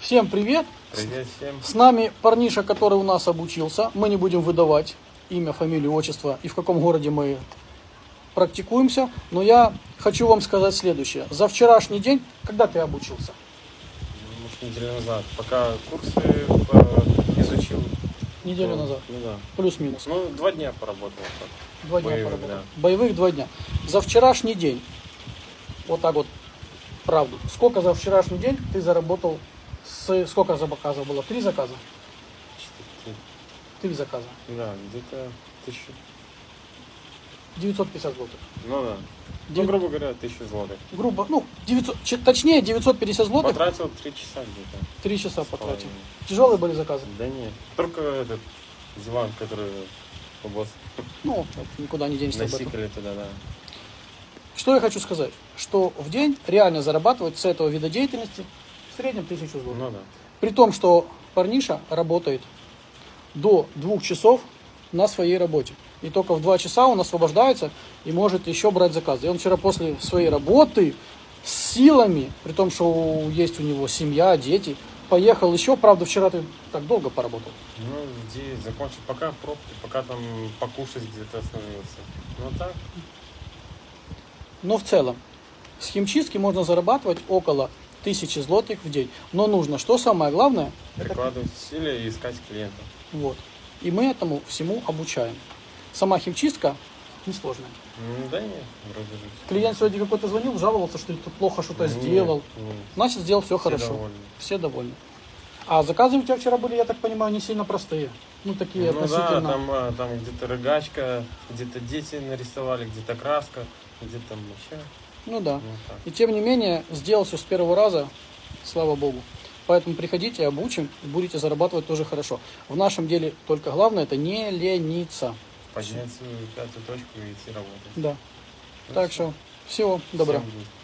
Всем привет! Привет всем. С нами парниша, который у нас обучился. Мы не будем выдавать имя, фамилию, отчество и в каком городе мы практикуемся. Но я хочу вам сказать следующее. За вчерашний день, когда ты обучился? Может, неделю назад. Пока курсы э, изучил. Неделю Ну, назад. Ну да. Плюс-минус. Ну, два дня поработал. так. Два дня Боевых, поработал. да. Боевых два дня. За вчерашний день, вот так вот, правду, сколько за вчерашний день ты заработал, с, сколько заказов было? Три заказа? Четыре- Три заказа. Да, где-то тысячу. 950 злотых. Ну да. Ну, Девять- грубо говоря, тысячу злотых. Грубо, ну, 900, ч- точнее 950 злотых, Потратил три часа где-то. три часа с потратил. Тяжелые были заказы? Да нет. Только этот диван, который босс Ну, это никуда не денешься насикали туда, да. Что я хочу сказать? Что в день реально зарабатывать с этого вида деятельности в среднем тысячу злотых. Ну да. При том, что парниша работает до двух часов на своей работе. И только в два часа он освобождается и может еще брать заказы. И он вчера после своей работы с силами, при том, что есть у него семья, дети, поехал еще. Правда, вчера ты так долго поработал. Ну, где закончил, пока пробки, пока там покушать где-то остановился. Ну так, Но в целом, с химчистки можно зарабатывать около тысячи злотых в день. Но нужно, что самое главное, прикладывать усилия и искать клиентов. вот. И мы этому всему обучаем. Сама химчистка несложная. Да нет, вроде же. Клиент сегодня какой-то звонил, жаловался, что ты плохо что-то Нет, сделал. нет. Значит, сделал все, Все хорошо. довольны. Все довольны. А заказы у тебя вчера были, я так понимаю, не сильно простые. Ну, такие Ну да, относительно. там, а, там где-то рыгачка, где-то дети нарисовали, где-то краска, где-то там еще. Ну да. Ну, так. И тем не менее, сделал все с первого раза, слава богу. Поэтому приходите, обучим, и будете зарабатывать тоже хорошо. В нашем деле только главное это не лениться. Поднять свою пятую точку и идти работать. Да. Ну, Так что всего добра. Всем